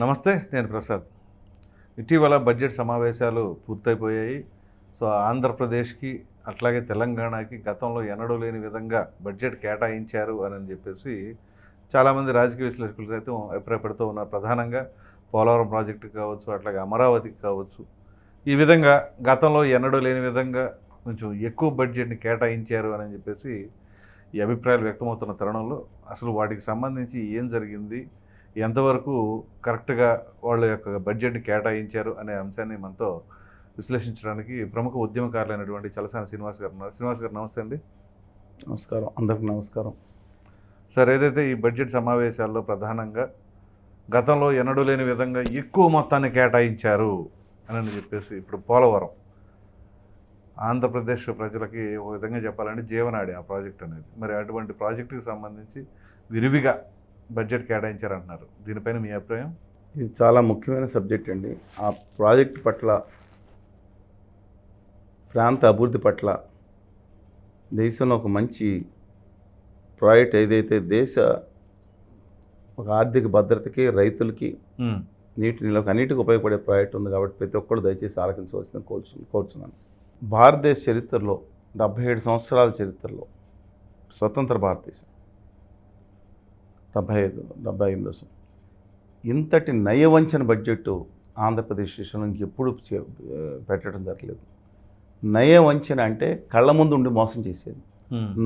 నమస్తే నేను ప్రసాద్. ఇటీవల బడ్జెట్ సమావేశాలు పూర్తయిపోయాయి. సో ఆంధ్రప్రదేశ్కి అట్లాగే తెలంగాణకి గతంలో ఎన్నడూ లేని విధంగా బడ్జెట్ కేటాయించారు అని చెప్పేసి చాలామంది రాజకీయ విశ్లేషకులు సైతం అభిప్రాయపడుతూ ఉన్నారు. ప్రధానంగా పోలవరం ప్రాజెక్టు కావచ్చు అట్లాగే అమరావతికి కావచ్చు. ఈ విధంగా గతంలో ఎన్నడూ లేని విధంగా కొంచెం ఎక్కువ బడ్జెట్ని కేటాయించారు అని చెప్పేసి ఈ అభిప్రాయాలు వ్యక్తమవుతున్న తరుణంలో అసలు వాటికి సంబంధించి ఏం జరిగింది? ఎంతవరకు కరెక్ట్గా వాళ్ళ యొక్క బడ్జెట్ని కేటాయించారు అనే అంశాన్ని మనతో విశ్లేషించడానికి ప్రముఖ ఉద్యమకారులైనటువంటి చలసాని శ్రీనివాస్ గారు ఉన్నారు. శ్రీనివాస్ గారు నమస్తే అండి. నమస్కారం. అందరికి నమస్కారం. సార్ ఏదైతే ఈ బడ్జెట్ సమావేశాల్లో ప్రధానంగా గతంలో ఎన్నడూ లేని విధంగా ఎక్కువ మొత్తాన్ని కేటాయించారు అని చెప్పేసి ఇప్పుడు పోలవరం ఆంధ్రప్రదేశ్ ప్రజలకి ఒక విధంగా చెప్పాలంటే జీవనాడి ఆ ప్రాజెక్ట్ అనేది. మరి అటువంటి ప్రాజెక్టుకి సంబంధించి విరివిగా బడ్జెట్ కేటాయించారంటున్నారు దీనిపైన మీ అభిప్రాయం? ఇది చాలా ముఖ్యమైన సబ్జెక్ట్ అండి. ఆ ప్రాజెక్ట్ పట్ల ప్రాంత అభివృద్ధి పట్ల దేశంలో ఒక మంచి ప్రాజెక్ట్ ఏదైతే దేశ ఒక ఆర్థిక భద్రతకి రైతులకి నీటి నిల్వకి అన్నిటికీ ఉపయోగపడే ప్రాజెక్ట్ ఉంది కాబట్టి ప్రతి ఒక్కరు దయచేసి ఆలకించవలసిన కోరుచు కోరుచున్నాను. భారతదేశ చరిత్రలో డెబ్భై ఏడు సంవత్సరాల చరిత్రలో స్వతంత్ర భారతదేశం. డెబ్భై ఐదు డెబ్భై ఎనిమిది సంవత్సరం ఇంతటి నయవంచన బడ్జెట్ ఆంధ్రప్రదేశ్ దేశంలో ఇంకెప్పుడు పెట్టడం జరగలేదు. నయవంచన అంటే కళ్ళ ముందు ఉండి మోసం చేసేది.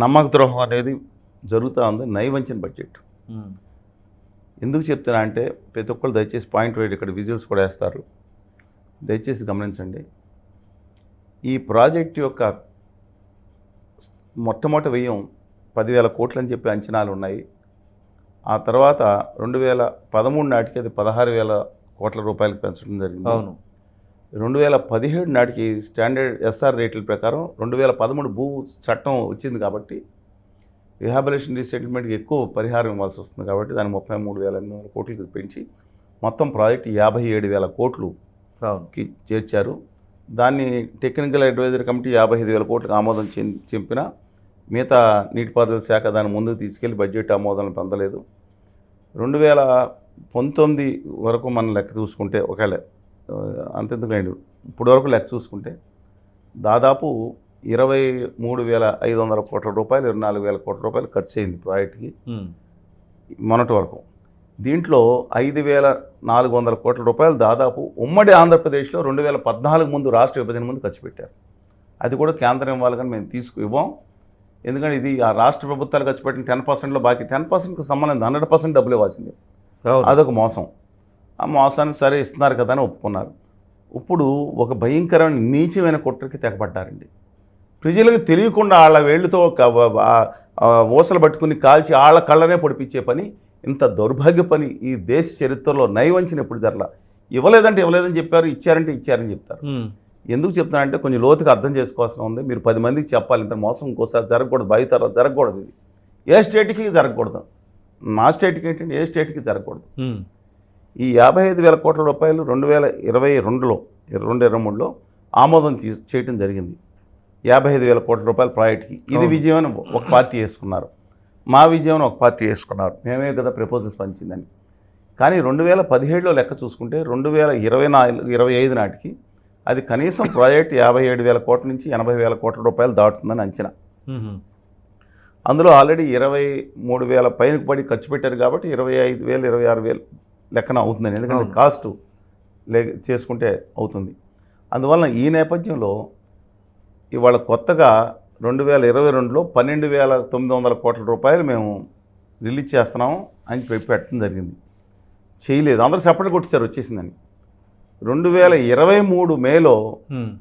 నమ్మక ద్రోహం అనేది జరుగుతూ ఉంది నయవంచన బడ్జెట్ ఎందుకు చెప్తున్నా అంటే ప్రతి ఒక్కరు దయచేసి పాయింట్ వైడ్ ఇక్కడ విజువల్స్ కూడా వేస్తారు. దయచేసి గమనించండి. ఈ ప్రాజెక్ట్ యొక్క మొట్టమొదటి వ్యయం పదివేల కోట్లు అని చెప్పి అంచనాలు ఉన్నాయి. ఆ తర్వాత రెండు వేల పదమూడు నాటికి అది పదహారు వేల కోట్ల రూపాయలకు పెంచడం జరిగింది. అవును. రెండు వేల పదిహేడు నాటికి స్టాండర్డ్ ఎస్ఆర్ రేట్ల ప్రకారం రెండు వేల పదమూడు భూ చట్టం వచ్చింది కాబట్టి రిహాబిలేషన్ రీసెటిల్మెంట్కి ఎక్కువ పరిహారం ఇవ్వాల్సి వస్తుంది కాబట్టి దాన్ని ముప్పై మూడు వేల ఎనిమిది వందల కోట్లకి పెంచి మొత్తం ప్రాజెక్ట్ యాభై ఏడు వేల కోట్లుకి చేర్చారు. దాన్ని టెక్నికల్ అడ్వైజరీ కమిటీ యాభై ఐదు వేల కోట్లకు ఆమోదం చెంపిన మిగతా నీటిపారుదల శాఖ దాన్ని ముందుకు తీసుకెళ్ళి బడ్జెట్ ఆమోదం పొందలేదు. రెండు వేల పంతొమ్మిది వరకు మనం లెక్క చూసుకుంటే ఒకవేళ అంతెందుకు ఇప్పుడు వరకు లెక్క చూసుకుంటే దాదాపు ఇరవై మూడు వేల ఐదు వందల కోట్ల రూపాయలు ఇరవై నాలుగు వేల కోట్ల రూపాయలు ఖర్చు అయింది ప్రాజెక్ట్కి. మొన్నటి వరకు. దీంట్లో ఐదు వేల నాలుగు వందల కోట్ల రూపాయలు దాదాపు ఉమ్మడి ఆంధ్రప్రదేశ్లో రెండు వేల పద్నాలుగు ముందు రాష్ట్ర విభజన ముందు ఖర్చు పెట్టారు. అది కూడా కేంద్రం ఇవ్వాలి కానీ మేము తీసుకు ఇవ్వం. ఎందుకంటే ఇది ఆ రాష్ట్ర ప్రభుత్వాలు ఖర్చు పెట్టిన టెన్ పర్సెంట్లో బాకీ. టెన్ పర్సెంట్కి సంబంధం హండ్రెడ్ పర్సెంట్ డబ్బులు ఇవ్వాల్సింది. అదొక మోసం. ఆ మోసాన్ని సరే ఇస్తున్నారు కదా అని ఒప్పుకున్నారు. ఇప్పుడు ఒక భయంకరమైన నీచమైన కుట్రకి తెగబడ్డారండి ప్రజలకు తెలియకుండా వాళ్ళ వేళ్ళతో ఊసలు పట్టుకుని కాల్చి వాళ్ళ కళ్ళనే పొడిపించే పని ఇంత దౌర్భాగ్య పని ఈ దేశ చరిత్రలో నైవంచిన ఎప్పుడు జరల ఇవ్వలేదంటే ఇవ్వలేదని చెప్పారు ఇచ్చారంటే ఇచ్చారని చెప్తారు. ఎందుకు చెప్తున్నానంటే కొంచెం లోతుగా అర్థం చేసుకోవాల్సిన ఉంది. మీరు పది మందికి చెప్పాలి ఇంత మోసం ఇంకోసారి జరగకూడదు భావితరాలు జరగకూడదు ఇది. ఏ స్టేట్కి జరగకూడదు. మా స్టేట్కి ఏంటంటే ఏ స్టేట్కి జరగకూడదు. ఈ యాభై ఐదు వేల కోట్ల రూపాయలు రెండు వేల ఇరవై రెండులో రెండు ఇరవై మూడులో ఆమోదం చేయటం జరిగింది. యాభై ఐదు వేల కోట్ల రూపాయల ప్రాజెక్ట్కి. ఇది. విజయం అని ఒక పార్టీ వేసుకున్నారు. మా విజయం అని ఒక పార్టీ వేసుకున్నారు. మేమే కదా ప్రపోజల్స్ పంచిందని. కానీ రెండు వేల పదిహేడులో లెక్క చూసుకుంటే రెండు వేల ఇరవై నాలుగు ఇరవై ఐదు నాటికి అది కనీసం ప్రాజెక్ట్ యాభై ఏడు వేల కోట్ల నుంచి ఎనభై వేల కోట్ల రూపాయలు దాటుతుందని అంచనా. అందులో ఆల్రెడీ ఇరవై మూడు వేల పైనకు పడి ఖర్చు పెట్టారు కాబట్టి ఇరవై ఐదు వేలు ఇరవై ఆరు వేలు లెక్కన అవుతుందని. ఎందుకంటే. కాస్ట్ లే చేసుకుంటే అవుతుంది. అందువలన ఈ నేపథ్యంలో ఇవాళ కొత్తగా రెండు వేల ఇరవై రెండులో పన్నెండు వేల తొమ్మిది వందల కోట్ల రూపాయలు మేము రిలీజ్ చేస్తున్నాం అని పెట్టడం జరిగింది. చేయలేదు. అందరూ సెపరేట్ కొట్టేశారు వచ్చేసిందని. రెండు వేల ఇరవై మూడు మేలో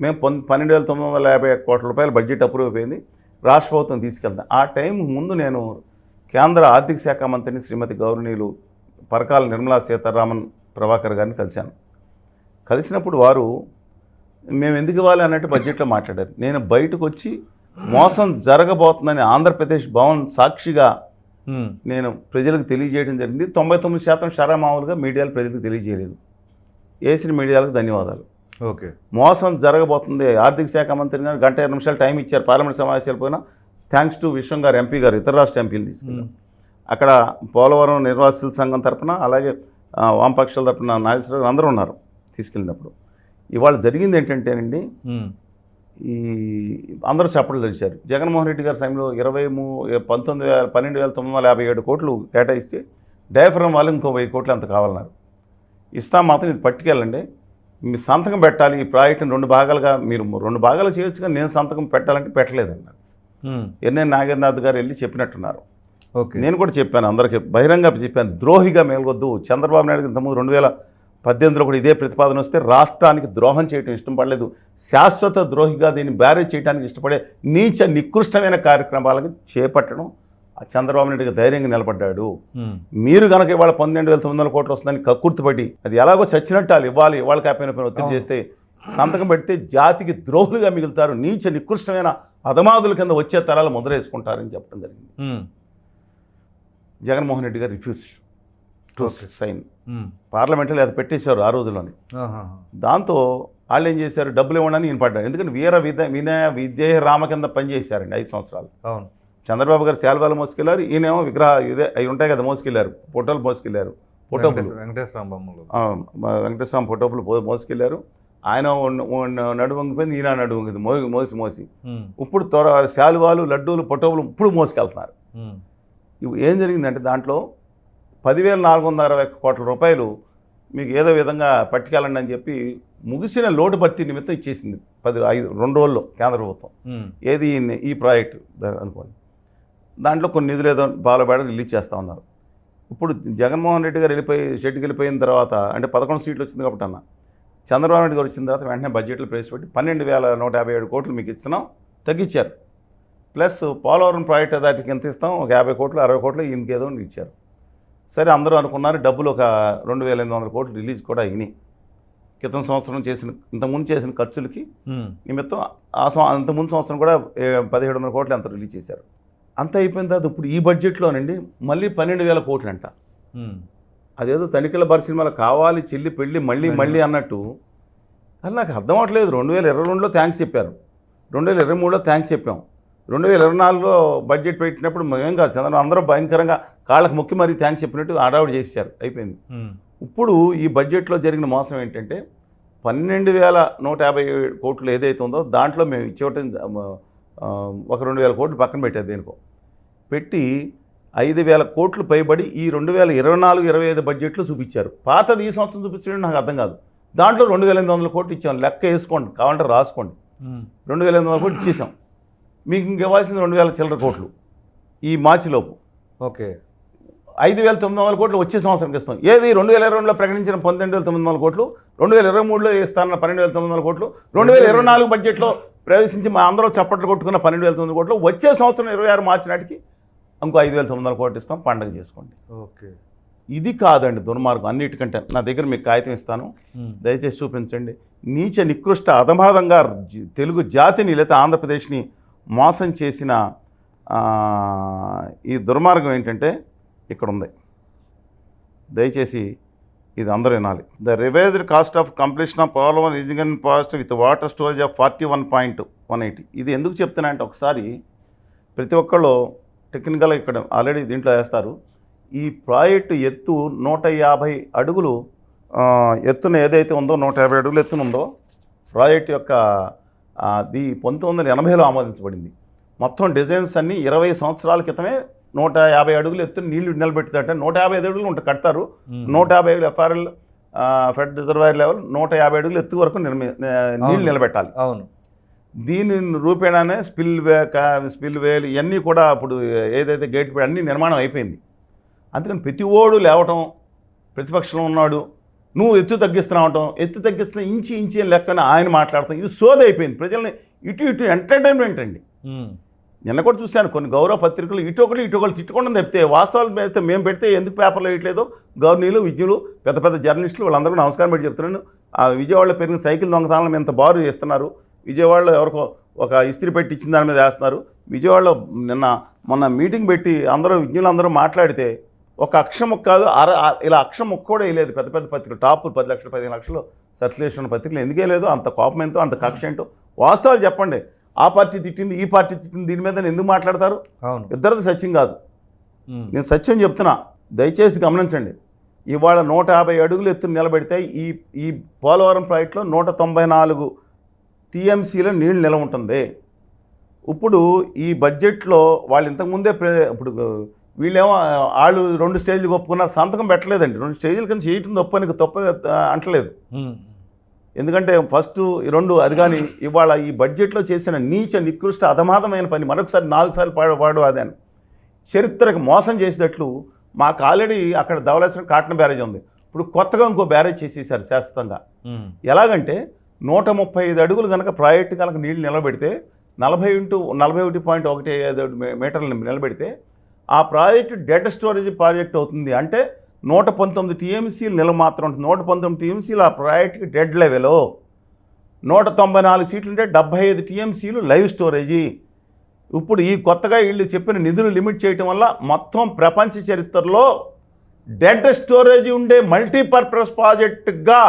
మేము పన్ పన్నెండు వేల తొమ్మిది వందల యాభై కోట్ల రూపాయలు బడ్జెట్ అప్రూవ్ అయిపోయింది. రాష్ట్ర ప్రభుత్వం తీసుకెళ్తాం. ఆ టైం ముందు నేను కేంద్ర ఆర్థిక శాఖ మంత్రిని శ్రీమతి గౌరవనీయులు పరకాల నిర్మలా సీతారామన్ ప్రభాకర్ గారిని కలిశాను. కలిసినప్పుడు వారు మేము ఎందుకు ఇవ్వాలి అన్నట్టు బడ్జెట్లో మాట్లాడారు. నేను బయటకు వచ్చి మోసం జరగబోతుందని ఆంధ్రప్రదేశ్ భవన్ సాక్షిగా నేను ప్రజలకు తెలియజేయడం జరిగింది. తొంభై తొమ్మిది శాతం షరా మామూలుగా మీడియాలు ప్రజలకు తెలియజేయలేదు. వేసిన మీడియాలకు ధన్యవాదాలు. ఓకే. మోసం జరగబోతుంది. ఆర్థిక శాఖ మంత్రి గారు గంట ఇరవై నిమిషాలు టైం ఇచ్చారు. పార్లమెంట్ సమావేశాలు పోయినా థ్యాంక్స్ టు విశ్వం గారు ఎంపీ గారు ఇతర రాష్ట్ర ఎంపీలు తీసుకున్నారు అక్కడ పోలవరం నిర్వాసితుల సంఘం తరపున అలాగే వామపక్షాల తరపున నాగేశ్వరరావు అందరూ ఉన్నారు తీసుకెళ్ళినప్పుడు. ఇవాళ జరిగింది ఏంటంటేనండి ఈ అందరూ చప్పట్లు తెలిసారు జగన్మోహన్ రెడ్డి గారి సమయంలో ఇరవై మూ పంతొమ్మిది వేల పన్నెండు వేల తొమ్మిది వందల యాభై ఏడు కోట్లు కేటాయిస్తే డయాఫ్రమ్ వాళ్ళు ఇంకో వెయ్యి కోట్లు అంత కావాలన్నారు. ఇస్తాం మాత్రం ఇది పట్టుకెళ్ళండి. మీ సంతకం పెట్టాలి ఈ ప్రాజెక్టుని రెండు భాగాలుగా మీరు రెండు భాగాలు చేయొచ్చు కానీ నేను సంతకం పెట్టాలంటే పెట్టలేదన్నారు ఎన్ఎన్ నాగేంద్రనాథ్ గారు వెళ్ళి చెప్పినట్టున్నారు. ఓకే. నేను కూడా చెప్పాను అందరికీ బహిరంగ చెప్పాను ద్రోహిగా మేల్కొద్దు. చంద్రబాబు నాయుడు ఇంతకుముందు రెండు వేల పద్దెనిమిదిలో కూడా ఇదే ప్రతిపాదన వస్తే రాష్ట్రానికి ద్రోహం చేయడం ఇష్టం పడలేదు. శాశ్వత ద్రోహిగా దీన్ని బ్యారేజ్ చేయడానికి ఇష్టపడే నీచ నికృష్టమైన కార్యక్రమాలకు చేపట్టడం చంద్రబాబు నాయుడు ధైర్యంగా నిలబడ్డాడు. మీరు కనుక ఇవాళ పన్నెండు వేల తొమ్మిది వందల కోట్లు వస్తుందని కక్కుర్తిపడి అది ఎలాగో చచ్చినట్టు వాళ్ళు ఇవ్వాలి ఇవాళ కాకపోయిన పైన ఒత్తిడి. చేస్తే సంతకం పెడితే జాతికి ద్రోహులుగా మిగులుతారు నీచ నికృష్టమైన అధమాదుల కింద వచ్చే తరాలు ముద్రేసుకుంటారని చెప్పడం జరిగింది. జగన్మోహన్ రెడ్డి గారు రిఫ్యూజ్ టు. సైన్. పార్లమెంట్లో అది పెట్టేశారు ఆ రోజుల్లోనే. దాంతో వాళ్ళు ఏం చేశారు? డబ్బులు ఇవ్వడానికి ఈయన పడ్డారు. ఎందుకంటే వీర విద వినయ విద్య రామ కింద పనిచేశారండి ఐదు సంవత్సరాలు. అవును. చంద్రబాబు గారు శాల్వాలు మోసుకెళ్ళారు ఈయనేమో విగ్రహ ఇదే అవి ఉంటాయి కదా మోసుకెళ్ళారు ఫోటోలు మోసుకెళ్ళారు ఫోటోలు. వెంకటేశ్వర వెంకటేశ్వర బొమ్మలు. ఆ, మా వెంకటేశ్వర ఫోటోలు పో- మోసుకెళ్ళారు. ఆయన నడుము వంగిపోయింది ఈయన నడుము వంగింది మోగి మోసి మోసి. ఇప్పుడు త్వర శాలువాలు లడ్డూలు ఫోటోలు ఇప్పుడు మోసుకెళ్తున్నారు. ఏం జరిగిందంటే దాంట్లో పదివేల నాలుగు వందల అరవై ఒక్క కోట్ల రూపాయలు మీకు ఏదో విధంగా పట్టుకెళ్ళండి అని చెప్పి ముగిసిన లోటు భర్తీ నిమిత్తం ఇచ్చేసింది పది ఐదు రెండు రోజుల్లో కేంద్ర ప్రభుత్వం. ఏది ఈ- ప్రాజెక్టు? అనుకోండి. దాంట్లో కొన్ని నిధులు ఏదో బాలబేడ రిలీజ్ చేస్తూ ఉన్నారు. ఇప్పుడు జగన్మోహన్ రెడ్డి గారు వెళ్ళిపోయి షెడ్కి వెళ్ళిపోయిన తర్వాత అంటే పదకొండు సీట్లు వచ్చింది కాబట్టి అన్న. చంద్రబాబు నాయుడు గారు వచ్చిన తర్వాత వెంటనే బడ్జెట్లో ప్రవేశపెట్టి పన్నెండు వేల నూట యాభై ఏడు కోట్లు మీకు ఇస్తున్నాం తగ్గించారు ప్లస్ పోలవరం ప్రాజెక్ట్ దాటికి ఎంత ఇస్తాం? ఒక యాభై కోట్లు అరవై కోట్లు ఇంకేదో ఇచ్చారు. సరే అందరూ అనుకున్నారు డబ్బులు ఒక రెండు వేల ఎనిమిది వందల కోట్లు రిలీజ్ కూడా అయినాయి. క్రితం సంవత్సరం చేసిన ఇంతకుముందు చేసిన ఖర్చులకి నిమిత్తం ఆ సం అంతకుముందు సంవత్సరం కూడా పదిహేడు వందల కోట్లు అంత రిలీజ్ చేశారు. అంత అయిపోయిన తర్వాత ఇప్పుడు ఈ బడ్జెట్లోనండి మళ్ళీ పన్నెండు వేల కోట్లు అంట అదేదో తనిఖీల బరి సినిమాలో కావాలి చెల్లి పెళ్ళి మళ్ళీ మళ్ళీ అన్నట్టు. అది నాకు అర్థం అవ్వట్లేదు రెండు వేల ఇరవై రెండులో థ్యాంక్స్ చెప్పారు. రెండు వేల ఇరవై మూడులో థ్యాంక్స్ చెప్పాం. రెండు వేల ఇరవై నాలుగులో బడ్జెట్ పెట్టినప్పుడు మేమేం కాదు. చంద్రబాబు అందరూ భయంకరంగా కాళ్ళకు మొక్కి మరీ థ్యాంక్స్ చెప్పినట్టు ఆడావిడి చేశారు అయిపోయింది. ఇప్పుడు ఈ బడ్జెట్లో జరిగిన మోసం ఏంటంటే పన్నెండు వేల నూట యాభై కోట్లు ఏదైతే ఉందో దాంట్లో మేము ఇచ్చేవటం ఒక రెండు వేల కోట్లు పక్కన పెట్టారు దేనికో. పెట్టి ఐదు వేల కోట్లు పైబడి ఈ రెండు వేల ఇరవై నాలుగు ఇరవై ఐదు బడ్జెట్లో చూపించారు. పాతది ఈ సంవత్సరం చూపించడం నాకు అర్థం కాదు. దాంట్లో రెండు వేల ఎనిమిది వందల కోట్లు ఇచ్చాం. లెక్క వేసుకోండి. కావాలంటే రాసుకోండి. రెండు వేల ఎనిమిది వందల కోట్లు ఇచ్చేసాం. మీకు ఇంక ఇవ్వాల్సింది రెండు వేల చిల్లర కోట్లు ఈ మార్చిలోపు. ఓకే. ఐదు వేల తొమ్మిది వందల కోట్లు వచ్చే సంవత్సరంకి ఇస్తాం. ఏది? రెండు వేల ఇరవై రెండులో ప్రకటించిన పన్నెండు వేల తొమ్మిది వందల కోట్లు రెండు వేల ఇరవై మూడులో ఇస్తానన్న పన్నెండు వేల తొమ్మిది వందల కోట్లు రెండు వేల ఇరవై నాలుగు బడ్జెట్లో ప్రవేశించి మా అందరూ చప్పట్లు కొట్టుకున్న పన్నెండు వేల తొమ్మిది కోట్లు వచ్చే సంవత్సరం ఇరవై ఆరు మార్చి నాటికి ఇంకో ఐదు వేల తొమ్మిది వందల కోట్లు ఇస్తాం పండగ చేసుకోండి. ఓకే. ఇది కాదండి దుర్మార్గం అన్నిటికంటే నా దగ్గర మీకు కాగితం ఇస్తాను. దయచేసి చూపించండి. నీచ నికృష్ట అధమాదంగా తెలుగు జాతిని లేదా ఆంధ్రప్రదేశ్ని మోసం చేసిన ఈ దుర్మార్గం ఏంటంటే ఇక్కడ ఉంది దయచేసి ఇది అందరూ వినాలి. The revised cost of completion of Polavaram రీజింగన్ project with water storage of forty one point one eighty ఇది ఎందుకు చెప్తున్నా అంటే ఒకసారి ప్రతి ఒక్కళ్ళు టెక్నికల్గా ఇక్కడ ఆల్రెడీ దీంట్లో వేస్తారు. ఈ ప్రాజెక్టు ఎత్తు నూట యాభై అడుగులు ఎత్తున ఏదైతే ఉందో నూట యాభై అడుగులు ఎత్తున ఉందో ప్రాజెక్ట్ యొక్క ది పంతొమ్మిది వందల ఎనభైలో ఆమోదించబడింది. మొత్తం డిజైన్స్ అన్నీ ఇరవై సంవత్సరాల క్రితమే నూట యాభై అడుగులు ఎత్తున నీళ్ళు నిలబెట్టిందంటే నూట యాభై ఐదు అడుగులు ఉంటే కడతారు. నూట యాభై ఎఫ్ఆర్ఎల్ ఫెడ్ రిజర్వాయర్ లెవెల్ నూట యాభై అడుగులు ఎత్తు వరకు నిర్మి నీళ్ళు. నిలబెట్టాలి. అవును. దీని రూపేణానే స్పిల్ వే స్పిల్ వేలు ఇవన్నీ కూడా ఇప్పుడు ఏదైతే గేట్ అన్నీ నిర్మాణం అయిపోయింది. అందుకని ప్రతి ఓడు లేవటం ప్రతిపక్షంలో ఉన్నాడు నువ్వు ఎత్తు తగ్గిస్తున్నావటం ఎత్తు తగ్గిస్తున్న ఇంచి ఇంచి లెక్కన ఆయన మాట్లాడతాం. ఇది సోది అయిపోయింది ప్రజల్ని ఇటు ఇటు ఎంటర్టైన్మెంట్ అండి. నిన్న కూడా చూశాను కొన్ని గౌరవ పత్రికలు ఇటు ఒకటి ఇటు ఒకటి తిట్టుకోవడం తప్పితే వాస్తవాలు వేస్తే మేము పెడితే ఎందుకు పేపర్లు వేయట్లేదు? గవర్నీలు విజ్ఞులు పెద్ద పెద్ద జర్నలిస్టులు వాళ్ళందరూ నమస్కారం పెట్టి చెప్తున్నాను. ఆ విజయవాడలో పెరిగిన సైకిల్ దొంగతనాలను ఎంత బారు చేస్తున్నారు. విజయవాడలో ఎవరికో ఒక ఇస్త్రీ పెట్టి ఇచ్చిన దాని మీద వేస్తున్నారు. విజయవాడలో నిన్న మొన్న మీటింగ్ పెట్టి అందరూ విజ్ఞులందరూ మాట్లాడితే ఒక అక్షరం కాదు అర ఇలా అక్షరం ముక్క కూడా వేయలేదు. పెద్ద పెద్ద పత్రికలు టాప్ పది లక్షలు పదిహేను లక్షలు సర్క్యులేషన్ పత్రికలు ఎందుకే లేదు అంత కోపం ఎంతో అంత కక్ష ఏంటో. వాస్తవాలు చెప్పండి. ఆ పార్టీ తిట్టింది ఈ పార్టీ తిట్టింది దీని మీద ఎందుకు మాట్లాడతారు? అవును. ఇద్దరిది సత్యం కాదు. నేను సత్యం చెప్తున్నా. దయచేసి గమనించండి. ఇవాళ నూట యాభై అడుగులు ఎత్తున నిలబెడితే ఈ ఈ పోలవరం ప్రాజెక్టులో నూట తొంభై నాలుగు టీఎంసీలో నీళ్ళు నిల ఉంటుంది. ఇప్పుడు ఈ బడ్జెట్లో వాళ్ళు ఇంతకుముందే ప్రే ఇప్పుడు వీళ్ళేమో వాళ్ళు రెండు స్టేజ్లు ఒప్పుకున్నారు. సంతకం పెట్టలేదండి. రెండు స్టేజ్ల కింద చేయటం తప్ప నీకు తప్ప అంటలేదు. ఎందుకంటే ఫస్ట్ ఈ రెండు అది కానీ ఇవాళ ఈ బడ్జెట్లో చేసిన నీచ నికృష్ట అధమాదమైన పని మరొకసారి నాలుగు సార్లు పాడు పాడు అదాను చరిత్రకు మోసం చేసేటట్లు మాకు ఆల్రెడీ అక్కడ ధవలేసిన కాటన్ బ్యారేజ్ ఉంది. ఇప్పుడు కొత్తగా ఇంకో బ్యారేజ్ చేసేసారు శాశ్వతంగా. ఎలాగంటే నూట ముప్పై ఐదు అడుగులు కనుక ప్రాజెక్టు కనుక నీళ్ళు నిలబెడితే నలభై ఇంటూ నలభై ఒకటి పాయింట్ ఒకటి ఐదు మీటర్లు నిలబెడితే ఆ ప్రాజెక్టు డెడ్ స్టోరేజ్ ప్రాజెక్ట్ అవుతుంది అంటే నూట పంతొమ్మిది టీఎంసీలు నిల మాత్రం ఉంటుంది నూట పంతొమ్మిది టీఎంసీలు ఆ ప్రాజెక్టుకి డెడ్ లెవెల్ నూట తొంభై నాలుగు సీట్లు ఉంటే డెబ్బై ఐదు టీఎంసీలు లైవ్ స్టోరేజీ. ఇప్పుడు ఈ కొత్తగా వీళ్ళు చెప్పిన నిధులు లిమిట్ చేయటం వల్ల మొత్తం ప్రపంచ చరిత్రలో డెడ్ స్టోరేజ్ ఉండే మల్టీపర్పస్ ప్రాజెక్టుగా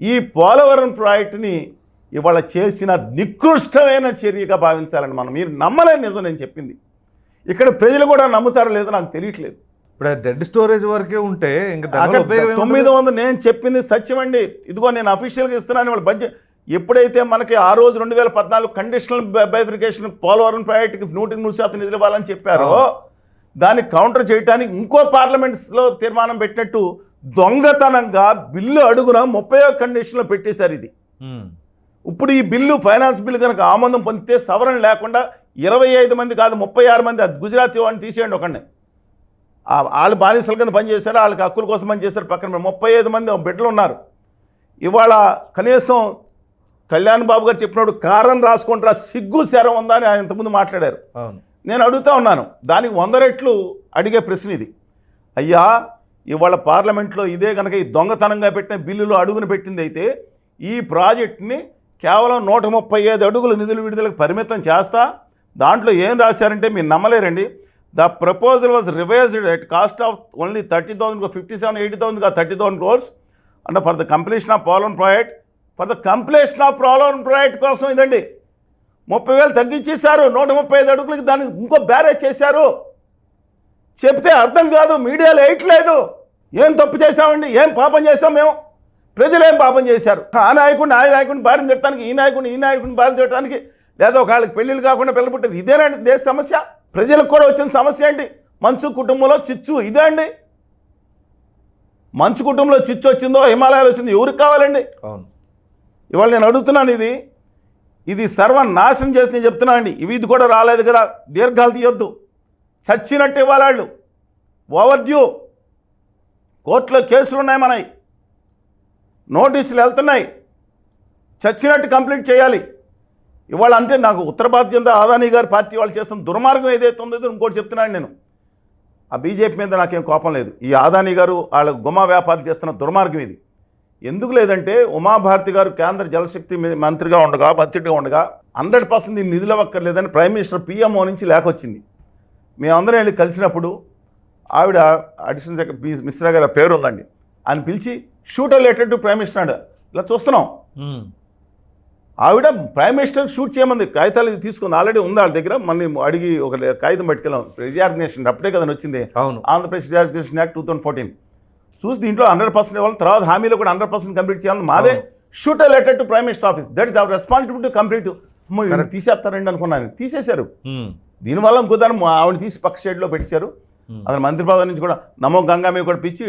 ఈ పోలవరం ప్రాజెక్టుని ఇవాళ చేసిన నికృష్టమైన చర్యగా భావించాలని మనం మీరు నమ్మలేని నిజం నేను చెప్పింది. ఇక్కడ ప్రజలు కూడా నమ్ముతారో లేదో నాకు తెలియట్లేదు. ఇప్పుడు డెడ్ స్టోరేజ్ వరకే ఉంటే ఇంకా? తొమ్మిది వందలు నేను చెప్పింది సత్యం అండి. ఇదిగో నేను అఫీషియల్గా ఇస్తున్నాను వాళ్ళ బడ్జెట్ ఎప్పుడైతే మనకి ఆ రోజు రెండు వేల పద్నాలుగు కండిషనల్ బైఫికేషన్ పోలవరం ప్రాజెక్టుకి నూటికి నూరు శాతం నిధులు ఇవ్వాలని చెప్పారో దాన్ని కౌంటర్ చేయడానికి ఇంకో పార్లమెంట్స్లో తీర్మానం పెట్టినట్టు దొంగతనంగా బిల్లు అడుగున ముప్పై ఒక్క కండిషన్లో పెట్టేశారు ఇది. ఇప్పుడు ఈ బిల్లు ఫైనాన్స్ బిల్లు కనుక ఆమోదం పొందితే సవరణ లేకుండా ఇరవై ఐదు మంది కాదు ముప్పై ఆరు మంది అది గుజరాతీ వాడిని తీసేయండి ఒకడిని వాళ్ళు బానిసల కింద పనిచేశారు వాళ్ళకి హక్కుల కోసం పనిచేశారు పక్కన ముప్పై ఐదు మంది బిడ్డలు ఉన్నారు. ఇవాళ కనీసం కళ్యాణ్ బాబు గారు చెప్పినప్పుడు కారం రాసుకుంటారా సిగ్గు శరం ఉందా అని ఆయన ఇంతకుముందు మాట్లాడారు. అవును. నేను అడుగుతా ఉన్నాను. దానికి వంద రెట్లు అడిగే ప్రశ్న ఇది. అయ్యా ఇవాళ పార్లమెంట్లో ఇదే కనుక ఈ దొంగతనంగా పెట్టిన బిల్లులో అడుగును పెట్టింది అయితే ఈ ప్రాజెక్ట్ని కేవలం నూట ముప్పై ఐదు అడుగుల నిధులు విడుదలకు పరిమితం చేస్తా. దాంట్లో ఏం రాశారంటే మీరు నమ్మలేరండి. The proposal was revised at cost of only thirty thousand fifty seven eighty thousand thirty thousand crores and for the completion of Polavaram project for the completion of Polavaram project కోసం ఇదండి. ముప్పై వేలు తగ్గించేశారు. నూట ముప్పై ఐదు అడుగులకి దాన్ని ఇంకో బ్యారేజ్ చేశారు. చెప్తే అర్థం కాదు. మీడియాలో వేయట్లేదు ఏం తప్పు చేశామండి? ఏం పాపం చేసాం మేము? ప్రజలు ఏం పాపం చేశారు? ఆ నాయకుడిని ఆ నాయకుడిని భార్య తిట్టడానికి ఈ నాయకుడిని ఈ నాయకుడిని భార్య తిట్టడానికి లేదా ఒక వాళ్ళకి పెళ్ళిళ్ళు కాకుండా పిల్లలు పుట్టేది ఇదేనండి దేశ సమస్య? ప్రజలకు కూడా వచ్చిన సమస్య ఏంటి? మంచు కుటుంబంలో చిచ్చు ఇదే అండి. మంచు కుటుంబంలో చిచ్చు వచ్చిందో హిమాలయాలు వచ్చిందో ఎవరికి కావాలండి? అవును. ఇవాళ నేను అడుగుతున్నాను ఇది. ఇది సర్వనాశనం చేసి నేను చెప్తున్నా అండి. ఇవి ఇది కూడా రాలేదు కదా. దీర్ఘాలు తీయొద్దు. చచ్చినట్టు ఇవ్వాలి ఓవర్ డ్యూ కోర్టులో కేసులు ఉన్నాయి మనవి నోటీసులు వెళ్తున్నాయి. చచ్చినట్టు కంప్లీట్ చేయాలి. ఇవాళ అంటే నాకు ఉత్తర భారతీయ జనతా ఆదాని గారి పార్టీ వాళ్ళు చేస్తున్న దుర్మార్గం ఏదైతే ఉందో ఇంకోటి చెప్తున్నాను నేను. ఆ బీజేపీ మీద నాకేం కోపం లేదు. ఈ ఆదాని గారు వాళ్ళ గుమా వ్యాపారం చేస్తున్న దుర్మార్గం ఇది. ఎందుకు లేదంటే ఉమాభారతి గారు కేంద్ర జలశక్తి మంత్రిగా ఉండగా మంత్రిగా ఉండగా హండ్రెడ్ పర్సెంట్ దీన్ని నిధులు అవ్వక్కర్లేదని ప్రైమ్ మినిస్టర్ పిఎంఓ నుంచి లేకొచ్చింది మేమందరం వెళ్ళి కలిసినప్పుడు ఆవిడ అడిషనల్ సెక్రటరీ మిశ్రా గారి పేరు ఉందండి. ఆయన పిలిచి shoot related to prime minister ఇలా చూస్తున్నాం. ఆవిడ ప్రైమ్ మినిస్టర్ షూట్ చేయమంది కాగితాలు తీసుకుంది. ఆల్రెడీ ఉంది వాళ్ళ దగ్గర. మళ్ళీ అడిగి ఒక కాగితం పట్టుకెళ్ళాం. రియార్గనైజేషన్ అప్పుడే కదా వచ్చింది అవును. Andhra Pradesh reorganisation act two thousand fourteen. చూసి దీంట్లో హండ్రెడ్ పర్సెంట్ ఇవ్వాలి తర్వాత హామీలో కూడా హండ్రెడ్ పర్సెంట్ కంప్లీట్ చేయాలి మాదే. Shoot related to prime minister office. That is our responsibility complete. తీసేస్తారండి అనుకున్నాను తీసేశారు. దీనివల్ల ఇంకో దాన్ని మా ఆవిడ తీసి పక్క స్టేట్లో పెట్టేశారు. అతను మంత్రి పదవి నుంచి కూడా నమో గంగా మీద కూడా పిచ్చి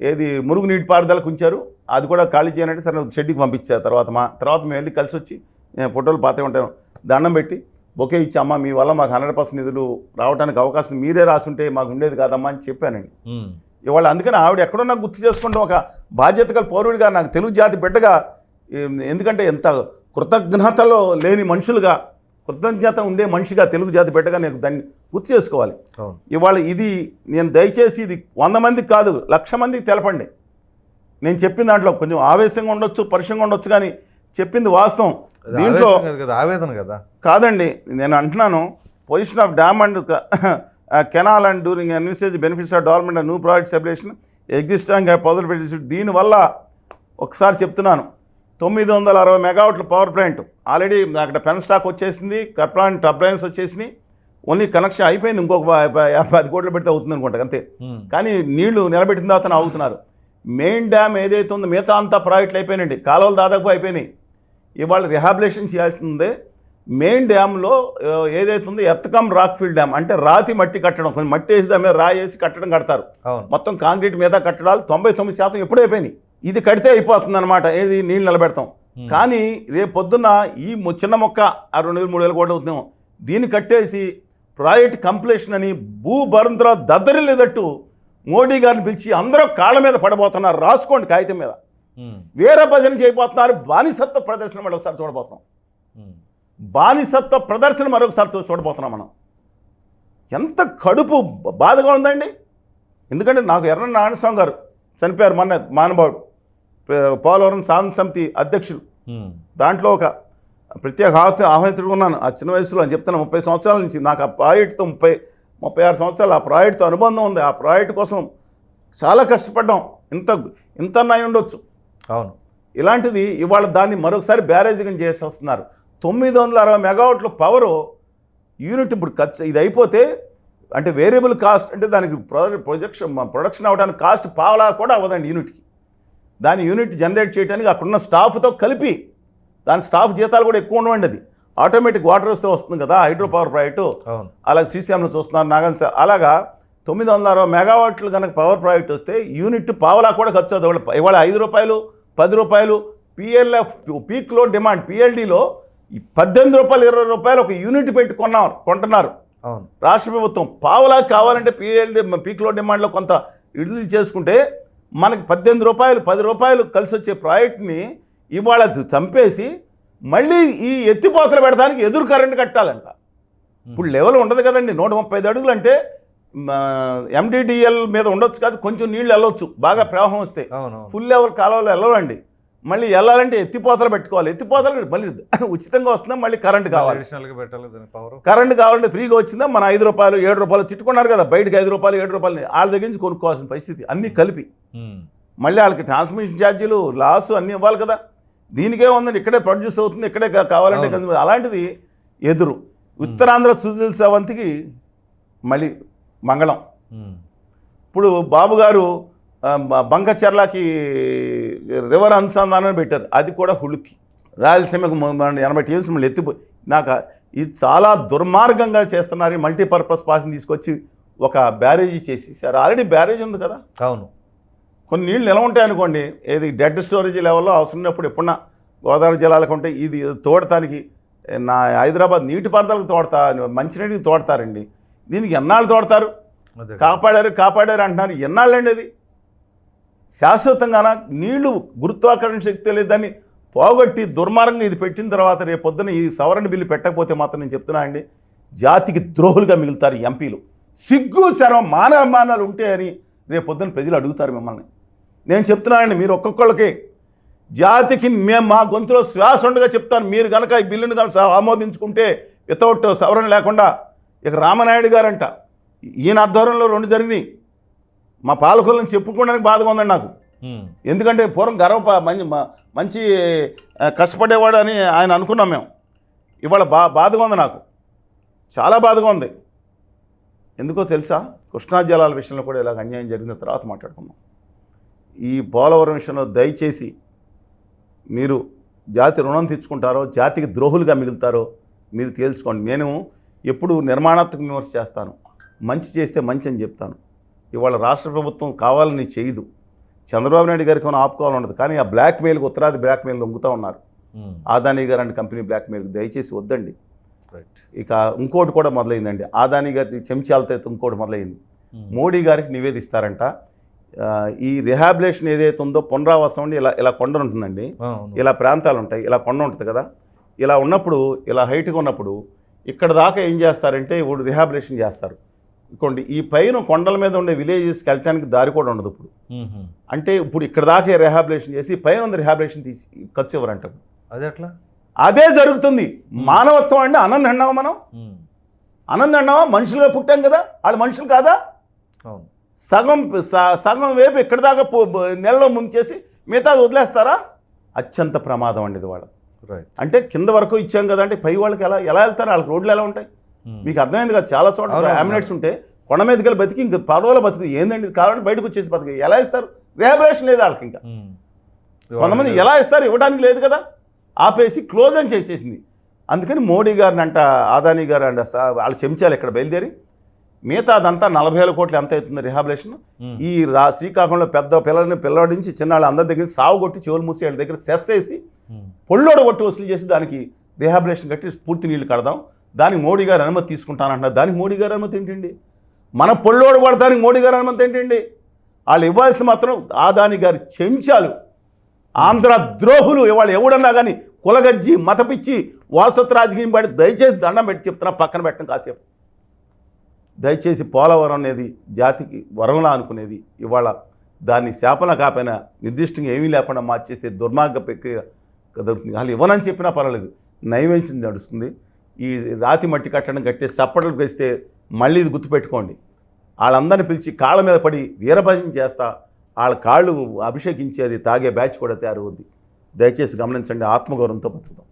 ఏది మురుగు నీటి పారుదలకు ఉంచారు అది కూడా ఖాళీ చేయనంటే సరే షెడ్కి పంపించారు తర్వాత మా తర్వాత మేము వెళ్ళి కలిసి వచ్చి నేను ఫోటోలు పాతే ఉంటాను దండం పెట్టి ఒకే ఇచ్చి అమ్మ మీ వల్ల మాకు హండ్రెడ్ పర్సెంట్ నిధులు రావడానికి అవకాశం మీరే రాసుంటే మాకు ఉండేది కాదమ్మా అని చెప్పానండి. ఇవాళ అందుకని ఆవిడ ఎక్కడో నాకు గుర్తు చేసుకుంటూ ఒక బాధ్యత గల పౌరుడిగా నాకు తెలుగు జాతి బిడ్డగా ఎందుకంటే ఎంత కృతజ్ఞతలో లేని మనుషులుగా కృతజ్ఞత ఉండే మనిషిగా తెలుగు జాతి బిడ్డగా నేను దాన్ని గుర్తు చేసుకోవాలి. ఇవాళ ఇది నేను దయచేసి ఇది వంద మందికి కాదు లక్ష మందికి తెలపండి. నేను చెప్పిన దాంట్లో కొంచెం ఆవేశంగా ఉండొచ్చు పరుషంగా ఉండొచ్చు కానీ చెప్పింది వాస్తవం. దీంట్లో ఆవేదన కదా. కాదండి నేను అంటున్నాను position of dam and canal and during and usage benefits of development new project separation existing మొదలు పెట్టి దీనివల్ల ఒకసారి చెప్తున్నాను తొమ్మిది వందల అరవై మెగావాట్ల పవర్ ప్లాంట్. ఆల్రెడీ అక్కడ పెన్ స్టాక్ వచ్చేసింది కప్లాంట్ టర్బైన్స్ వచ్చేసినాయి. ఓన్లీ కనెక్షన్ అయిపోయింది ఇంకొక పది కోట్లు పెడితే అవుతుంది అనుకుంటా అంతే. ఉమ్. కానీ నీళ్ళు నిలబెట్టిన తర్వాత ఆగుతున్నారు. మెయిన్ డ్యామ్ ఏదైతే ఉందో మిగతా అంతా ప్రాజెక్టులు అయిపోయినాయండి. కాలువలు దాదాపు అయిపోయినాయి. ఇవాళ రిహాబిలేషన్ చేయాల్సిందే మెయిన్ డ్యామ్లో ఏదైతే ఉందో ఎత్తకం రాక్ఫీల్డ్ డ్యామ్ అంటే రాతి మట్టి కట్టడం కొంచెం మట్టి వేసి దాని మీద రాయి వేసి కట్టడం కడతారు. మొత్తం కాంక్రీట్ మీద కట్టడాలు తొంభై తొమ్మిది శాతం ఎప్పుడూ అయిపోయినాయి. ఇది కడితే అయిపోతుంది అనమాట ఏది? నీళ్ళు నిలబెడతాం. కానీ రేపు పొద్దున్న ఈ చిన్న మొక్క ఆ రెండు వేలు మూడు వేలు కోట్లు అవుతుందేమో. దీన్ని కట్టేసి ప్రాజెక్ట్ కంప్లీషన్ అని భూభరంతో దద్దరిల్లేదట్టు మోడీ గారిని పిలిచి అందరూ కాళ్ళ మీద పడబోతున్నారు. రాసుకోండి కాగితం మీద. వేరే భజన చేయబోతున్నారు. బానిసత్వ ప్రదర్శన మరొకసారి చూడబోతున్నాం. బానిసత్వ ప్రదర్శన మరొకసారి చూడబోతున్నాం మనం. ఎంత కడుపు బాధగా ఉందండి. ఎందుకంటే నాకు ఎర్ర నారాయణస్వామి గారు చనిపోయారు మొన్న మానవాడు పోలవరం సాధన సమితి అధ్యక్షులు. దాంట్లో ఒక ప్రత్యేక ఆహ్వ ఆహ్వానితుడు ఉన్నాను. ఆ చిన్న వయసులో అని చెప్తాను ముప్పై సంవత్సరాల నుంచి. నాకు ఆ ప్రాజెక్టుతో ముప్పై ముప్పై ఆరు సంవత్సరాలు. ఆ ప్రాజెక్టుతో అనుబంధం ఉంది. ఆ ప్రాజెక్టు కోసం చాలా కష్టపడ్డాం. ఇంత ఇంత అయి ఉండొచ్చు. అవును. ఇలాంటిది ఇవాళ దాన్ని మరొకసారి బ్యారేజింగ్ చేసేస్తున్నారు. తొమ్మిది వందల అరవై మెగావాట్ల పవరు యూనిట్ ఇప్పుడు ఖర్చు ఇది అయిపోతే అంటే వేరియబుల్ కాస్ట్ అంటే దానికి ప్రొ- ప్రొజెక్షన్ ప్రొడక్షన్ అవ్వడానికి కాస్ట్ పావలా కూడా అవ్వదండి యూనిట్కి. దాని యూనిట్ జనరేట్ చేయడానికి అక్కడున్న స్టాఫ్తో కలిపి దాని స్టాఫ్ జీతాలు కూడా ఎక్కువ ఉండవండి అది. ఆటోమేటిక్ వాటర్ వస్తే వస్తుంది కదా హైడ్రో పవర్ ప్రాజెక్టు అలాగే శ్రీశైలంలో చూస్తున్నారు నాగన్ సార్. అలాగా తొమ్మిది వందల అరవై మెగావాట్లు కనుక పవర్ ప్రాజెక్ట్ వస్తే యూనిట్ పావలా కూడా ఖర్చు అవుతుంది. ఇవాళ- ఐదు రూపాయలు పది రూపాయలు పిఎల్ఎఫ్ పీక్లో డిమాండ్ పిఎల్డీలో పద్దెనిమిది రూపాయలు ఇరవై రూపాయలు ఒక యూనిట్ పెట్టి కొన్నారు కొంటున్నారు. రాష్ట్ర ప్రభుత్వం పావలా కావాలంటే పిఎల్డి పీక్లో డిమాండ్లో కొంత విడుదల చేసుకుంటే మనకి పద్దెనిమిది రూపాయలు పది రూపాయలు కలిసి వచ్చే ప్రాజెక్ట్ని ఇవాళ చంపేసి మళ్ళీ ఈ ఎత్తిపోతలు పెడడానికి ఎదురు కరెంట్ కట్టాలంట. ఇప్పుడు లెవెల్ ఉండదు కదండి. నూట ముప్పై ఐదు అడుగులు అంటే ఎండిడిఎల్ మీద ఉండొచ్చు కాదు కొంచెం నీళ్ళు వెళ్ళొచ్చు. బాగా ప్రవాహం వస్తే. ఫుల్ లెవెల్ కాలువలు వెళ్ళవండి. మళ్ళీ వెళ్ళాలంటే ఎత్తిపోతలు పెట్టుకోవాలి. ఎత్తిపోతలు మళ్ళీ ఉచితంగా వస్తుందా? మళ్ళీ కరెంట్ కావాలి. కరెంట్ కావాలంటే ఫ్రీగా వచ్చిందా? మన ఐదు రూపాయలు ఏడు రూపాయలు తిట్టుకున్నారు కదా బయటకి ఐదు రూపాయలు ఏడు రూపాయలు వాళ్ళ దగ్గర నుంచి కొనుక్కోవాల్సిన పరిస్థితి. అన్నీ కలిపి. మళ్ళీ వాళ్ళకి ట్రాన్స్మిషన్ ఛార్జీలు లాస్ అన్నీ ఇవ్వాలి కదా. దీనికే ఉందండి ఇక్కడే ప్రొడ్యూస్ అవుతుంది ఇక్కడే కావాలంటే అలాంటిది ఎదురు. ఉత్తరాంధ్ర సుజల్ సెవంతికి మళ్ళీ మంగళం. ఇప్పుడు బాబు గారు బంకచెర్లకి రివర్ అనుసంధానం పెట్టారు. అది కూడా హులుక్కి రాయలసీమకు ఎనభై టీమ్స్ మళ్ళీ ఎత్తిపోయి నాకు ఇది చాలా దుర్మార్గంగా చేస్తున్నారు ఈ మల్టీపర్పస్ పాస్ని తీసుకొచ్చి ఒక బ్యారేజీ చేసి. సార్ ఆల్రెడీ బ్యారేజ్ ఉంది కదా? అవును. కొన్ని నీళ్ళు నిల్వ ఉంటాయి అనుకోండి ఏది డెడ్ స్టోరేజ్ లెవెల్లో అవసరం ఉన్నప్పుడు ఎప్పుడన్నా గోదావరి జిల్లాలకు ఉంటే ఇది తోడటానికి నా హైదరాబాద్ నీటిపారుదలకు తోడతా మంచినీటికి తోడతారండి. దీనికి ఎన్నాళ్ళు తోడతారు. కాపాడారు కాపాడారు అంటున్నారు. ఎన్నాళ్ళండి అది? శాశ్వతంగాన? నీళ్ళు గురుత్వాకర్షణ శక్తి లేదని పోగొట్టి దుర్మార్గంగా ఇది పెట్టిన తర్వాత రేపు పొద్దున ఈ సవరణ బిల్లు పెట్టకపోతే మాత్రం నేను చెప్తున్నా అండి జాతికి ద్రోహులుగా మిగులుతారు ఈ ఎంపీలు. సిగ్గు శరం మానవమానాలు ఉంటే అని రేపు పొద్దున ప్రజలు అడుగుతారు మిమ్మల్ని. నేను చెప్తున్నానండి మీరు ఒక్కొక్కళ్ళకి జాతికి మేము మా గొంతులో శ్వాస ఉండగా చెప్తాను. మీరు కనుక ఈ బిల్లును కనుక ఆమోదించుకుంటే వితౌట్ సవరణ లేకుండా ఇక రామనాయుడు గారంట ఈయన ఆధ్వర్యంలో రెండు జరిగినాయి. మా పాలకులను చెప్పుకోవడానికి బాధగా ఉందండి నాకు. ఎందుకంటే పూర్వం గర్వ మంచి మంచి కష్టపడేవాడు అని ఆయన అనుకున్నాం మేము. ఇవాళ బా బాధగా ఉంది నాకు. చాలా బాధగా ఉంది. ఎందుకో తెలుసా? కృష్ణా జలాల విషయంలో కూడా ఇలాగ అన్యాయం జరిగిన తర్వాత మాట్లాడుకుందాం. ఈ పోలవరం విషయంలో దయచేసి మీరు జాతి రుణం తెచ్చుకుంటారో జాతికి ద్రోహులుగా మిగులుతారో మీరు తేల్చుకోండి. నేను ఎప్పుడు నిర్మాణాత్మక విమర్శ చేస్తాను. మంచి చేస్తే మంచి అని చెప్తాను. ఇవాళ రాష్ట్ర ప్రభుత్వం కావాలని చేయదు. చంద్రబాబు నాయుడు గారికి ఏమైనా ఆపుకోవాలని ఉండదు. కానీ ఆ బ్లాక్ మెయిల్కి ఉత్తరాది బ్లాక్ మెయిల్ లొంగుతూ ఉన్నారు. ఆదానీ గారు అంటే కంపెనీ బ్లాక్ మెయిల్కి దయచేసి వద్దండి. రైట్. ఇక ఇంకోటి కూడా మొదలైందండి. ఆదానీ గారి చెంచాలతో అయితే ఇంకోటి మొదలైంది. మోడీ గారికి నివేదిస్తారంట. ఈ రిహాబిలేషన్ ఏదైతే ఉందో పునరావాసం అండి ఇలా ఇలా కొండ ఉంటుందండి. ఇలా ప్రాంతాలు ఉంటాయి ఇలా కొండ ఉంటుంది కదా. ఇలా ఉన్నప్పుడు ఇలా హైట్గా ఉన్నప్పుడు ఇక్కడ దాకా ఏం చేస్తారంటే ఇప్పుడు రిహాబిలేషన్ చేస్తారు. ఇకోండి ఈ పైన కొండల మీద ఉండే విలేజెస్కి వెళ్ళటానికి దారి కూడా ఉండదు ఇప్పుడు. అంటే ఇప్పుడు ఇక్కడ దాకా రిహాబిలేషన్ చేసి పైన ఉంది రిహాబిలేషన్ తీసి ఖర్చు ఇవ్వరంట అది ఎట్లా? అదే జరుగుతుంది. మానవత్వం అంటే ఆనందం అన్నావా మనం. ఆనందం అన్నావా మనుషులుగా పుట్టాం కదా. వాళ్ళు మనుషులు కాదా? సగం సగం వేపు ఇక్కడ దాకా నెలలో ముంచేసి మిగతా వదిలేస్తారా? అత్యంత ప్రమాదం అండి ఇది వాళ్ళ రైట్ అంటే కింద వరకు ఇచ్చాం కదా అంటే పై వాళ్ళకి ఎలా ఎలా వెళ్తారు? వాళ్ళకి రోడ్లు ఎలా ఉంటాయి. మీకు అర్థమైంది కదా చాలా చోట్ల. అంబులెన్స్ ఉంటే కొండ మీదకి బతికి ఇంక పడవలో బతికి ఏందండి కావాలంటే బయటకు వచ్చేసి బతికి ఎలా ఇస్తారు? రిహాబిలేషన్ లేదు వాళ్ళకి ఇంకా. ఉమ్. కొంతమంది ఎలా ఇస్తారు ఇవ్వడానికి లేదు కదా? ఆపేసి క్లోజ్ అని చేసేసింది. అందుకని మోడీ గారిని అంట ఆదాని గారు అంట వాళ్ళ చెంచాలు ఇక్కడ బయలుదేరి? మిగతా అదంతా నలభై వేల కోట్లు ఎంత అవుతుంది రిహాబిలేషన్ ఉమ్. ఈ రా శ్రీకాకుళంలో పెద్ద పిల్లల్ని పిల్లవాడి నుంచి చిన్నాళ్ళ అందరి దగ్గర సాగు కొట్టి చెవులు మూసి వాళ్ళ దగ్గర సెస్ వేసి. పొళ్ళోడ కొట్టి వసూలు చేసి దానికి రిహాబిలేషన్ కట్టి పూర్తి నీళ్ళు కడదాం. దానికి మోడీ గారు అనుమతి తీసుకుంటానంటున్నారు. దానికి మోడీ గారు అనుమతి ఏంటండి? మన పొళ్ళోడు కూడా దానికి మోడీ గారు అనుమతి ఏంటండి? వాళ్ళు ఇవ్వాల్సిన మాత్రం ఆదాని గారి చెంచాలు ఆంధ్ర ద్రోహులు ఇవాళ ఎవడన్నా కానీ కులగజ్జి మతపిచ్చి వారసత్వ రాజకీయం పడి దయచేసి దండం పెట్టి చెప్తున్నా పక్కన పెట్టడం కాసేపు. దయచేసి పోలవరం అనేది జాతికి వరంలా అనుకునేది. ఇవాళ దాన్ని శాపన కాపైన నిర్దిష్టంగా ఏమీ లేకుండా మార్చేస్తే దుర్మార్గ ప్రక్రియ దొరుకుతుంది వాళ్ళు ఇవ్వనని చెప్పినా పర్వాలేదు. నైవేంచిన నడుస్తుంది. ఈ రాతి మట్టి కట్టడం కట్టేసి చప్పట్లు వేస్తే మళ్ళీ ఇది గుర్తుపెట్టుకోండి. వాళ్ళందరిని పిలిచి కాళ్ళ మీద పడి వీరభజన చేస్తా వాళ్ళ కాళ్ళు అభిషేకించేది తాగే బ్యాచ్ కూడా తయారవుద్ది. దయచేసి గమనించండి ఆత్మగౌరవంతో బతుకుతాం.